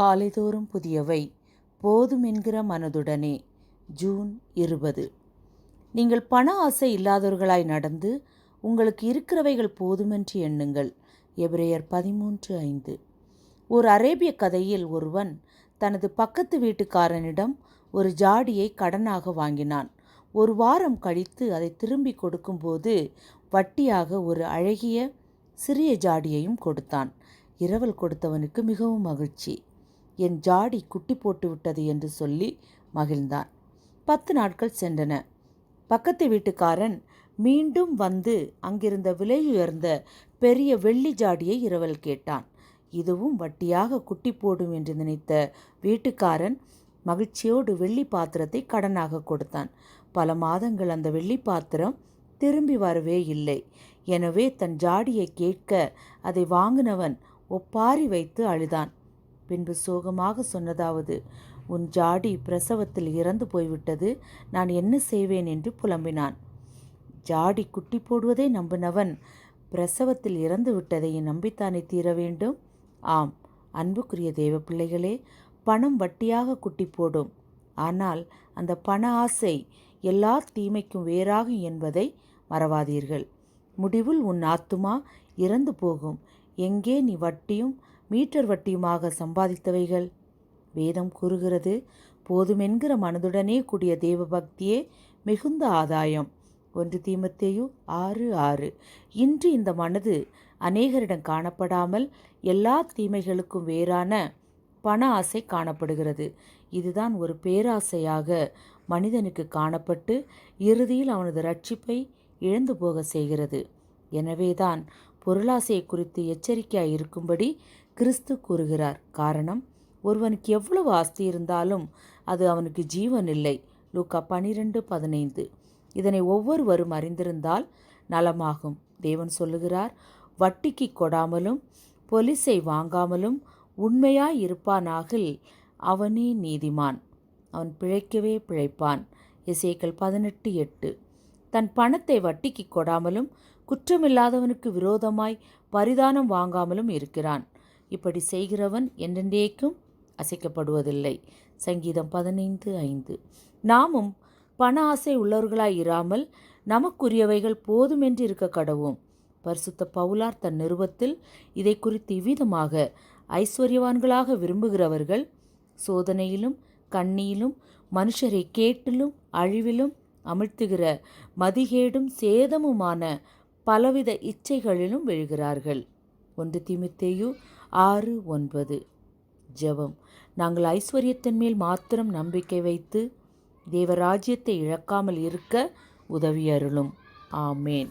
காலைதோறும் புதியவை. போதும் என்கிற மனதுடனே. ஜூன் இருபது. நீங்கள் பண ஆசை இல்லாதவர்களாய் நடந்து உங்களுக்கு இருக்கிறவைகள் போதுமென்று எண்ணுங்கள். எபிரேயர் பதிமூன்று ஐந்து. ஒரு அரேபிய கதையில் ஒருவன் தனது பக்கத்து வீட்டுக்காரனிடம் ஒரு ஜாடியை கடனாக வாங்கினான். ஒரு வாரம் கழித்து அதை திரும்பி கொடுக்கும்போது வட்டியாக ஒரு அழகிய சிறிய ஜாடியையும் கொடுத்தான். இரவல் கொடுத்தவனுக்கு மிகவும் மகிழ்ச்சி. என் ஜாடி குட்டி போட்டு விட்டது என்று சொல்லி மகிழ்ந்தான். பத்து நாட்கள் சென்றன. பக்கத்து வீட்டுக்காரன் மீண்டும் வந்து அங்கிருந்த விலையுயர்ந்த பெரிய வெள்ளி ஜாடியை இரவல் கேட்டான். இதுவும் வட்டியாக குட்டி போடும் என்று நினைத்த வீட்டுக்காரன் மகிழ்ச்சியோடு வெள்ளி பாத்திரத்தை கடனாக கொடுத்தான். பல மாதங்கள் அந்த வெள்ளி பாத்திரம் திரும்பி வரவே இல்லை. எனவே தன் ஜாடியை கேட்க அதை வாங்கினவன் ஒப்பாரி வைத்து அழுதான். பின்பு சோகமாக சொன்னதாவது உன் ஜாடி பிரசவத்தில் இறந்து போய்விட்டது நான் என்ன செய்வேன்? என்று புலம்பினான். ஜாடி குட்டி போடுவதை நம்பினவன் பிரசவத்தில் இறந்து விட்டதை நம்பித்தானே தீர வேண்டும்? ஆம் அன்புக்குரிய தேவ பிள்ளைகளே பணம் வட்டியாக குட்டி போடும். ஆனால் அந்த பண ஆசை எல்லா தீமைக்கும் வேறாகும் என்பதை மறவாதீர்கள். முடிவில் உன் ஆத்துமா இறந்து போகும். எங்கே நீ வட்டியும் மீட்டர் வட்டியுமாக சம்பாதித்தவைகள். வேதம் கூறுகிறது போதுமென்கிற மனதுடனே கூடிய தேவபக்தியே மிகுந்த ஆதாயம். ஒன்று தீமத்தேயு ஆறு ஆறு. இன்று இந்த மனது அநேகரிடம் காணப்படாமல் எல்லா தீமைகளுக்கும் வேறான பண ஆசை காணப்படுகிறது. இதுதான் ஒரு பேராசையாக மனிதனுக்கு காணப்பட்டு இறுதியில் அவனது ரட்சிப்பை இழந்து போக செய்கிறது. எனவேதான் பொருளாசையை குறித்து எச்சரிக்கையாக இருக்கும்படி கிறிஸ்து கூறுகிறார். காரணம் ஒருவனுக்கு எவ்வளவு ஆஸ்தி இருந்தாலும் அது அவனுக்கு ஜீவன் இல்லை. லூக்கா பனிரெண்டு பதினைந்து. இதனை ஒவ்வொருவரும் அறிந்திருந்தால் நலமாகும். தேவன் சொல்லுகிறார் வட்டிக்கு கொடாமலும் பொலிசை வாங்காமலும் உண்மையாய் இருப்பானாகில் அவனே நீதிமான். அவன் பிழைக்கவே பிழைப்பான். இசைக்கள் பதினெட்டு எட்டு. தன் பணத்தை வட்டிக்கு கொடாமலும் குற்றமில்லாதவனுக்கு விரோதமாய் பரிதானம் வாங்காமலும் இருக்கிறான். இப்படி செய்கிறவன் என்றென்றேக்கும் அசைக்கப்படுவதில்லை. சங்கீதம் பதினைந்து ஐந்து. நாமும் பண ஆசை உள்ளவர்களாய் இராமல் நமக்குரியவைகள் போதுமென்று இருக்க கடவோம் பரிசுத்த பவுலார் தன் நிறுவத்தில் இதை குறித்து இவ்விதமாக ஐஸ்வர்யவான்களாக விரும்புகிறவர்கள் சோதனையிலும் கண்ணியிலும் மனுஷரை கேட்டிலும் அழிவிலும் அமிழ்த்துகிற மதிகேடும் சேதமுமான பலவித இச்சைகளிலும் விழுகிறார்கள். ஒன்று திமுத்தேயு ஆறு ஒன்பது. ஜெபம். நாங்கள் ஐஸ்வர்யத்தின் மேல் மாத்திரம் நம்பிக்கை வைத்து தேவராஜ்யத்தை இழக்காமல் இருக்க உதவி அருளும். ஆமேன்.